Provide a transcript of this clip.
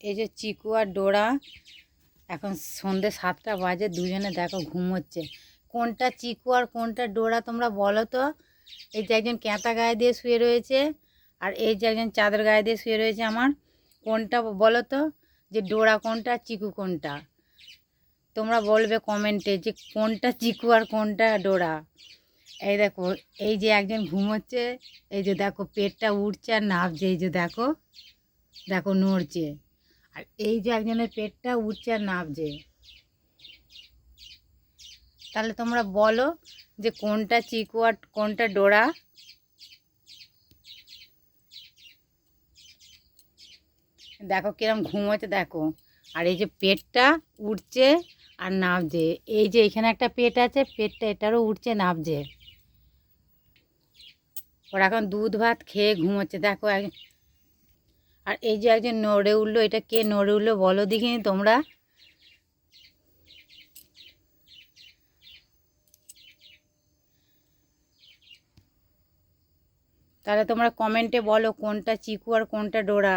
এই যে চিকু আর ডোরা, এখন সন্ধে সাতটা বাজে, দুজনে দেখো ঘুমোচ্ছে। কোনটা চিকু আর কোনটা ডোরা তোমরা বলো তো? এই যে একজন ক্যাঁতা গায়ে দিয়ে শুয়ে রয়েছে, আর এই যে একজন চাদর গায়ে দিয়ে শুয়ে রয়েছে আমার, কোনটা বলো তো? যে ডোরা কোনটা, চিকু কোনটা? তোমরা বলবে কমেন্টে যে কোনটা চিকু আর কোনটা ডোরা। এই দেখো, এই যে একজন ঘুমোচ্ছে, এই যে দেখো পেটটা উঠছে আর নাবছে এই যে দেখো দেখো নড়ছে। আর এই যে একজনের পেটটা উঠছে আর নাবছে। তাহলে তোমরা বলো যে কোনটা চিকু আর কোনটা ডোরা? দেখো কিরম ঘুমোচ্ছে দেখো। আর এই যে পেটটা উঠছে আর নাবছে। এই যে এখানে একটা পেট আছে, পেটটা এটারও উঠছে নাবছে। ওরা এখন দুধ ভাত খেয়ে ঘুমোচ্ছে। দেখো আর এই যে একজন নড়ে উঠল, এটা কে নড়ে উঠল বলো দেখিনি তোমরা? তাহলে তোমরা কমেন্টে বলো কোনটা চিকু আর কোনটা ডোরা।